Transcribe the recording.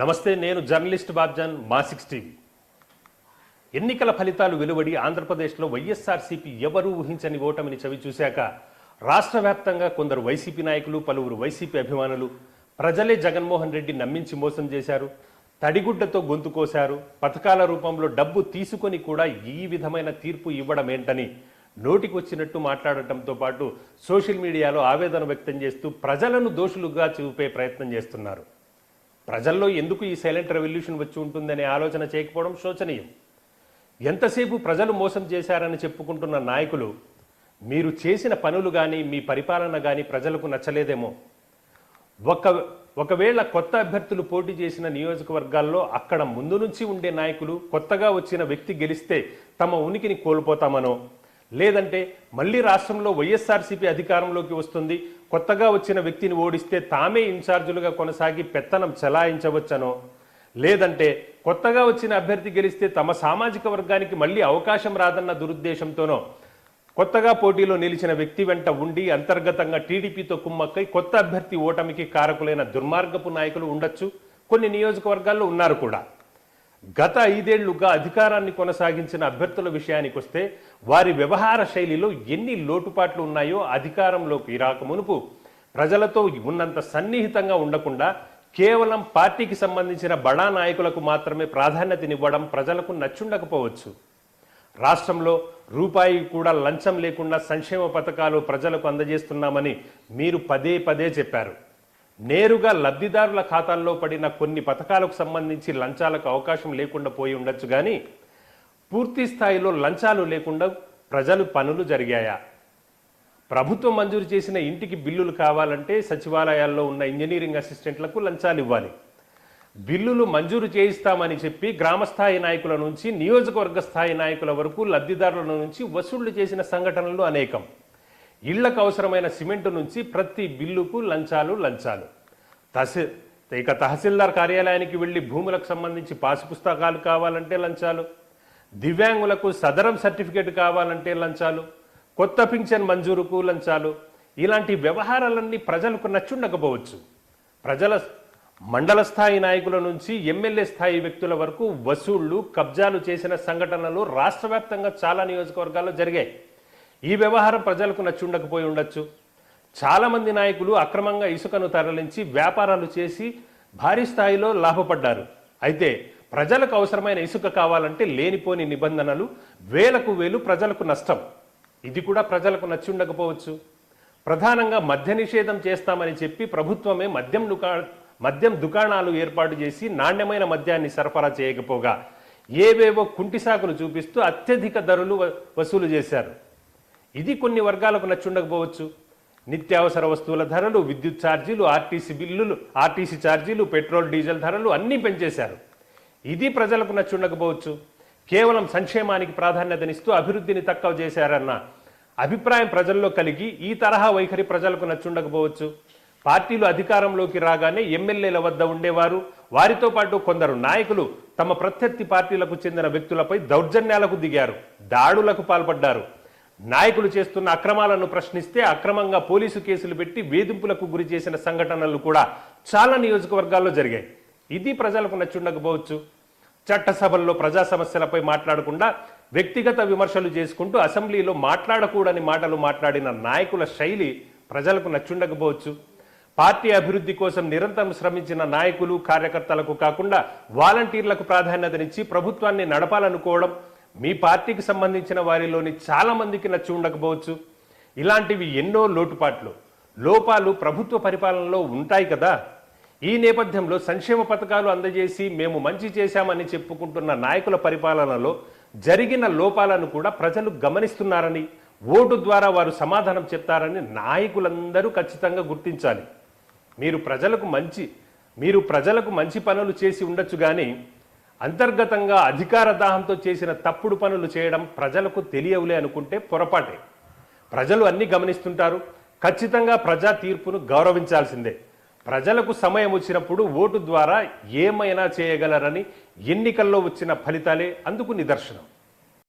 నమస్తే నేను జర్నలిస్ట్ బాబ్జాన్ మా సిక్స్ టీవీ. ఎన్నికల ఫలితాలు వెలువడి ఆంధ్రప్రదేశ్లో వైఎస్ఆర్సీపీ ఎవరూ ఊహించని ఓటమిని చవి చూశాక రాష్ట్ర వ్యాప్తంగా కొందరు వైసీపీ నాయకులు పలువురు వైసీపీ అభిమానులు ప్రజలే జగన్మోహన్ రెడ్డి నమ్మించి మోసం చేశారు తడిగుడ్డతో గొంతు కోశారు పథకాల రూపంలో డబ్బు తీసుకొని కూడా ఈ విధమైన తీర్పు ఇవ్వడం ఏంటని నోటికొచ్చినట్టు మాట్లాడటంతో పాటు సోషల్ మీడియాలో ఆవేదన వ్యక్తం చేస్తూ ప్రజలను దోషులుగా చూపే ప్రయత్నం చేస్తున్నారు. ప్రజల్లో ఎందుకు ఈ సైలెంట్ రెవల్యూషన్ వచ్చి ఉంటుందనే ఆలోచన చేయకపోవడం శోచనీయం. ఎంతసేపు ప్రజలు మోసం చేశారని చెప్పుకుంటున్న నాయకులు మీరు చేసిన పనులు కానీ మీ పరిపాలన కానీ ప్రజలకు నచ్చలేదేమో. ఒక ఒకవేళ కొత్త అభ్యర్థులు పోటీ చేసిన నియోజకవర్గాల్లో అక్కడ ముందు నుంచి ఉండే నాయకులు కొత్తగా వచ్చిన వ్యక్తి గెలిస్తే తమ ఉనికిని కోల్పోతామనో లేదంటే మళ్ళీ రాష్ట్రంలో వైఎస్ఆర్సీపీ అధికారంలోకి వస్తుంది కొత్తగా వచ్చిన వ్యక్తిని ఓడిస్తే తామే ఇన్ఛార్జులుగా కొనసాగి పెత్తనం చెలాయించవచ్చనో? లేదంటే కొత్తగా వచ్చిన అభ్యర్థి గెలిస్తే తమ సామాజిక వర్గానికి మళ్ళీ అవకాశం రాదన్న దురుద్దేశంతోనో? కొత్తగా పోటీలో నిలిచిన వ్యక్తి వెంట ఉండి అంతర్గతంగా టీడీపీతో కుమ్మక్కై కొత్త అభ్యర్థి ఓటమికి కారకులైన దుర్మార్గపు నాయకులు ఉండొచ్చు. కొన్ని నియోజకవర్గాల్లో ఉన్నారు కూడా. గత ఐదేళ్ళుగా అధికారాన్ని కొనసాగించిన అభ్యర్థుల విషయానికి వస్తే వారి వ్యవహార శైలిలో ఎన్ని లోటుపాట్లు ఉన్నాయో అధికారంలోకి రాకమునుపు ప్రజలతో ఉన్నంత సన్నిహితంగా ఉండకుండా కేవలం పార్టీకి సంబంధించిన బడా నాయకులకు మాత్రమే ప్రాధాన్యతనివ్వడం ప్రజలకు నచ్చుండకపోవచ్చు. రాష్ట్రంలో రూపాయి కూడా లంచం లేకుండా సంక్షేమ పథకాలు ప్రజలకు అందజేస్తున్నామని మీరు పదే పదే చెప్పారు. నేరుగా లబ్ధిదారుల ఖాతాల్లో పడిన కొన్ని పథకాలకు సంబంధించి లంచాలకు అవకాశం లేకుండా పోయి ఉండొచ్చు కానీ పూర్తి స్థాయిలో లంచాలు లేకుండా ప్రజలు పనులు జరిగాయా? ప్రభుత్వం మంజూరు చేసిన ఇంటికి బిల్లులు కావాలంటే సచివాలయాల్లో ఉన్న ఇంజనీరింగ్ అసిస్టెంట్లకు లంచాలు ఇవ్వాలి. బిల్లులు మంజూరు చేయిస్తామని చెప్పి గ్రామస్థాయి నాయకుల నుంచి నియోజకవర్గ స్థాయి నాయకుల వరకు లబ్ధిదారుల నుంచి వసూళ్ళు చేసిన సంఘటనలు అనేకం. ఇళ్ళకు అవసరమైన సిమెంటు నుంచి ప్రతి బిల్లుకు లంచాలు లంచాలు. తహసీ ఇక తహసీల్దార్ కార్యాలయానికి వెళ్ళి భూములకు సంబంధించి పాసు పుస్తకాలు కావాలంటే లంచాలు దివ్యాంగులకు సదరం సర్టిఫికేట్ కావాలంటే లంచాలు కొత్త పింఛన్ మంజూరుకు లంచాలు. ఇలాంటి వ్యవహారాలన్నీ ప్రజలకు నచ్చుండకపోవచ్చు. ప్రజల మండల స్థాయి నాయకుల నుంచి ఎమ్మెల్యే స్థాయి వ్యక్తుల వరకు వసూళ్ళు కబ్జాలు చేసిన సంఘటనలు రాష్ట్ర వ్యాప్తంగా చాలా నియోజకవర్గాల్లో జరిగాయి. ఈ వ్యవహారం ప్రజలకు నచ్చుండకపోయి ఉండొచ్చు. చాలామంది నాయకులు అక్రమంగా ఇసుకను తరలించి వ్యాపారాలు చేసి భారీ స్థాయిలో లాభపడ్డారు. అయితే ప్రజలకు అవసరమైన ఇసుక కావాలంటే లేనిపోని నిబంధనలు వేలకు వేలు ప్రజలకు నష్టం. ఇది కూడా ప్రజలకు నచ్చి ఉండకపోవచ్చు. ప్రధానంగా మద్య నిషేధం చేస్తామని చెప్పి ప్రభుత్వమే మద్యం దుకా మద్యం దుకాణాలు ఏర్పాటు చేసి నాణ్యమైన మద్యాన్ని సరఫరా చేయకపోగా ఏవేవో కుంటి సాకులు చూపిస్తూ అత్యధిక ధరలు వసూలు చేశారు. ఇది కొన్ని వర్గాలకు నచ్చుండకపోవచ్చు. నిత్యావసర వస్తువుల ధరలు విద్యుత్ ఛార్జీలు ఆర్టీసీ బిల్లులు ఆర్టీసీ ఛార్జీలు పెట్రోల్ డీజిల్ ధరలు అన్నీ పెంచేశారు. ఇది ప్రజలకు నచ్చుండకపోవచ్చు. కేవలం సంక్షేమానికి ప్రాధాన్యతనిస్తూ అభివృద్ధిని తక్కువ చేశారన్న అభిప్రాయం ప్రజల్లో కలిగి ఈ తరహా వైఖరి ప్రజలకు నచ్చుండకపోవచ్చు. పార్టీలు అధికారంలోకి రాగానే ఎమ్మెల్యేల వద్ద ఉండేవారు. వారితో పాటు కొందరు నాయకులు తమ ప్రత్యర్థి పార్టీలకు చెందిన వ్యక్తులపై దౌర్జన్యాలకు దిగారు. దాడులకు పాల్పడ్డారు. నాయకులు చేస్తున్న అక్రమాలను ప్రశ్నిస్తే అక్రమంగా పోలీసు కేసులు పెట్టి వేధింపులకు గురి చేసిన సంఘటనలు కూడా చాలా నియోజకవర్గాల్లో జరిగాయి. ఇది ప్రజలకు నచ్చుండకపోవచ్చు. చట్టసభల్లో ప్రజా సమస్యలపై మాట్లాడకుండా వ్యక్తిగత విమర్శలు చేసుకుంటూ అసెంబ్లీలో మాట్లాడకూడని మాటలు మాట్లాడిన నాయకుల శైలి ప్రజలకు నచ్చుండకపోవచ్చు. పార్టీ అభివృద్ధి కోసం నిరంతరం శ్రమించిన నాయకులు కార్యకర్తలకు కాకుండా వాలంటీర్లకు ప్రాధాన్యతనిచ్చి ప్రభుత్వాన్ని నడపాలనుకోవడం మీ పార్టీకి సంబంధించిన వారిలోని చాలామందికి నచ్చి ఉండకపోవచ్చు. ఇలాంటివి ఎన్నో లోటుపాట్లు. లోపాలు ప్రభుత్వ పరిపాలనలో ఉంటాయి కదా. ఈ నేపథ్యంలో సంక్షేమ పథకాలు అందజేసి మేము మంచి చేశామని చెప్పుకుంటున్న నాయకుల పరిపాలనలో జరిగిన లోపాలను కూడా ప్రజలు గమనిస్తున్నారని ఓటు ద్వారా వారు సమాధానం చెప్తారని నాయకులందరూ ఖచ్చితంగా గుర్తించాలి. మీరు ప్రజలకు మంచి మీరు ప్రజలకు మంచి పనులు చేసి ఉండొచ్చు కానీ అంతర్గతంగా అధికార దాహంతో చేసిన తప్పుడు పనులు చేయడం ప్రజలకు తెలియవులే అనుకుంటే పొరపాటే. ప్రజలు అన్ని గమనిస్తుంటారు. ఖచ్చితంగా ప్రజా తీర్పును గౌరవించాల్సిందే. ప్రజలకు సమయం వచ్చినప్పుడు ఓటు ద్వారా ఏమైనా చేయగలరని ఎన్నికల్లో వచ్చిన ఫలితాలే అందుకు నిదర్శనం.